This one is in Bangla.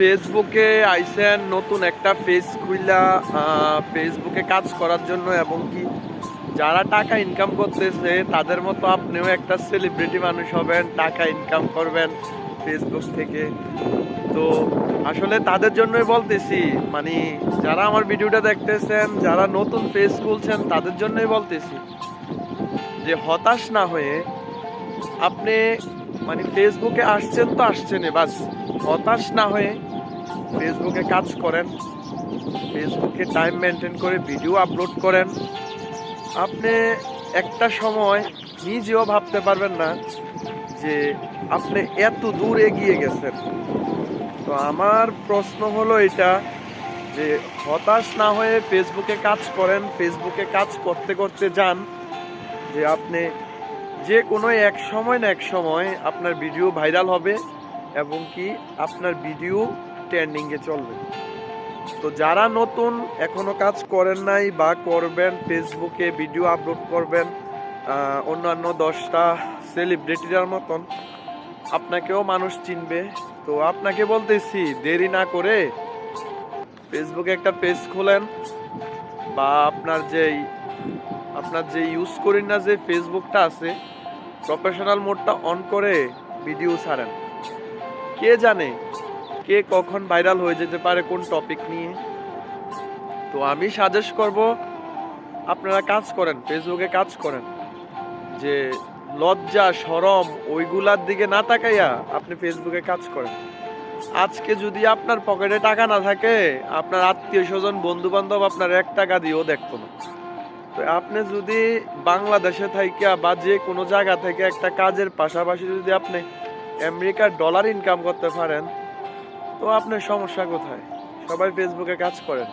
ফেসবুকে আইসেন, নতুন একটা পেজ খুইলা ফেসবুকে কাজ করার জন্য এবং কি যারা টাকা ইনকাম করতেছে, তাদের মতো আপনিও একটা সেলিব্রিটি মানুষ হবেন, টাকা ইনকাম করবেন ফেসবুক থেকে। তো আসলে তাদের জন্যই বলতেছি মানে যারা আমার ভিডিওটা দেখতেছেন, যারা নতুন পেজ খুলছেন, তাদের জন্যই বলতেছি যে হতাশ না হয়ে আপনি মানে ফেসবুকে আসছেন তো আসছেন বাস হতাশ না হয়ে ফেসবুকে কাজ করেন। ফেসবুকে টাইম মেনটেন করে ভিডিও আপলোড করেন। আপনি একটা সময় নিজেও ভাবতে পারবেন না যে আপনি এত দূর এগিয়ে গেছেন। তো আমার প্রশ্ন হলো এটা যে হতাশ না হয়ে ফেসবুকে কাজ করেন, ফেসবুকে কাজ করতে করতে যান, যে আপনি যে কোনো এক সময় না এক সময় আপনার ভিডিও ভাইরাল হবে এবং কি আপনার ভিডিও ট্রেন্ডিংয়ে চলবে। তো যারা নতুন, এখনও কাজ করেন নাই বা করবেন, ফেসবুকে ভিডিও আপলোড করবেন অন্যান্য দশটা সেলিব্রিটির মতন, আপনাকেও মানুষ চিনবে। তো আপনাকে বলতেছি, দেরি না করে ফেসবুকে একটা পেজ খোলেন বা আপনার যেই আপনার যে ইউজ করেন না যে ফেসবুকটা আছে প্রফেশনাল মোডটা অন করে ভিডিও ছাড়েন। কে জানে কে কখন ভাইরাল হয়ে যেতে পারে কোন টপিক নিয়ে। তো আমি সাজেস্ট করব, আপনারা কাজ করেন ফেসবুকে কাজ করেন, যে লজ্জা, সরম, ওইগুলার দিকে না তাকাইয়া আপনি ফেসবুকে কাজ করেন। আজকে যদি আপনার পকেটে টাকা না থাকে, আপনার আত্মীয় স্বজন বন্ধু বান্ধব আপনার এক টাকা দিয়েও দেখতো না। তো আপনি যদি বাংলাদেশে থেকে বা যে কোনো জায়গা থেকে একটা কাজের পাশাপাশি যদি আপনি আমেরিকার ডলার ইনকাম করতে পারেন, তো আপনার সমস্যা কোথায়? সবাই ফেসবুকে কাজ করেন।